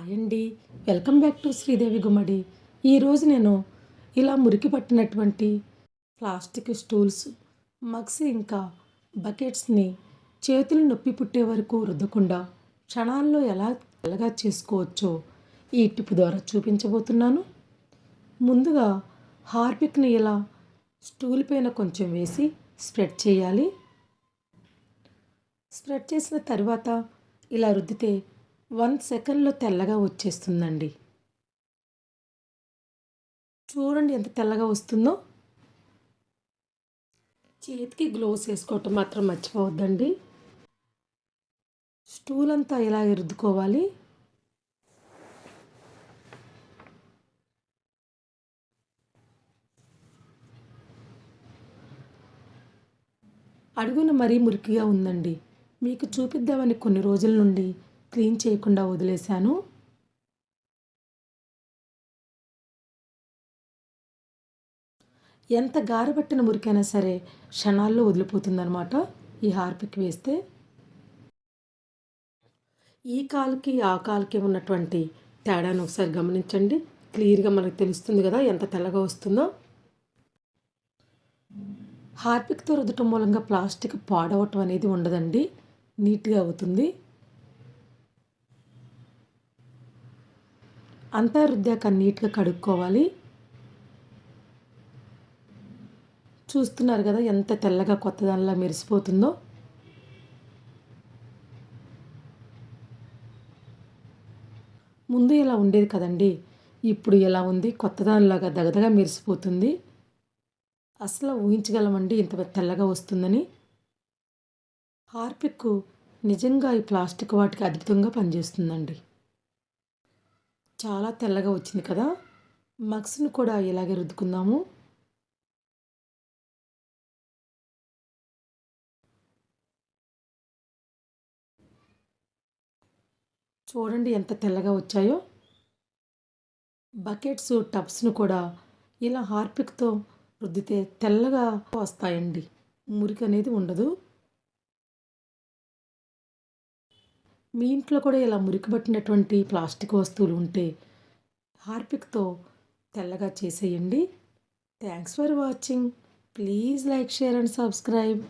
Hi అండి. Welcome back to Sridevi Gummadi. ఈరోజు నేను ఇలా మురికి పట్టినటువంటి ప్లాస్టిక్ స్టూల్స్ మగ్స్ ఇంకా బకెట్స్ని చేతులు నొప్పి పుట్టే వరకు రుద్దకుండా క్షణాల్లో ఎలా తెల్లగా చేసుకోవచ్చో ఈ టిప్ ద్వారా చూపించబోతున్నాను. ముందుగా హార్పిక్ని ఇలా స్టూల్ పైన కొంచెం వేసి స్ప్రెడ్ చేయాలి. స్ప్రెడ్ చేసిన తర్వాత ఇలా రుద్దితే వన్ సెకండ్లో తెల్లగా వచ్చేస్తుందండి. చూడండి ఎంత తెల్లగా వస్తుందో. చేతికి గ్లోవ్స్ వేసుకోవటం మాత్రం మర్చిపోవద్దండి. స్టూల్ అంతా ఇలా రుద్దుకోవాలి. అడుగున మరీ మురికిగా ఉందండి. మీకు చూపిద్దామని కొన్ని రోజుల నుండి క్లీన్ చేయకుండా వదిలేశాను. ఎంత గారబట్టిన మురికైనా సరే క్షణాల్లో వదిలిపోతుందనమాట ఈ హార్పిక్ వేస్తే. ఈ కాలుకి ఆ కాలుకి ఉన్నటువంటి తేడాను ఒకసారి గమనించండి. క్లియర్గా మనకు తెలుస్తుంది కదా ఎంత తెల్లగా వస్తుందో. హార్పిక్తో రుద్దటం మూలంగా ప్లాస్టిక్ పాడవటం అనేది ఉండదండి. నీట్గా అవుతుంది. అంతా రుద్దాక నీట్గా కడుక్కోవాలి. చూస్తున్నారు కదా ఎంత తెల్లగా కొత్త దానిలా మెరిసిపోతుందో. ముందు ఇలా ఉండేది కదండి ఇప్పుడు ఎలా ఉంది? కొత్త దానిలాగా దగదగా మెరిసిపోతుంది. అసలు ఊహించగలమండి ఇంత తెల్లగా వస్తుందని. హార్పిక్ నిజంగా ఈ ప్లాస్టిక్ వాటికి అద్భుతంగా పనిచేస్తుందండి. చాలా తెల్లగా వచ్చింది కదా? మగ్స్ను కూడా ఇలాగే రుద్దుకుందాము. చూడండి ఎంత తెల్లగా వచ్చాయో. బకెట్స్ టబ్స్ను కూడా ఇలా హార్పిక్తో రుద్దితే తెల్లగా వస్తాయండి. మురికి అనేది ఉండదు. మీ ఇంట్లో కూడా ఇలా మురికి పట్టినటువంటి ప్లాస్టిక్ వస్తువులు ఉంటే హార్పిక్తో తెల్లగా చేసేయండి. Thanks for watching. Please like share and subscribe.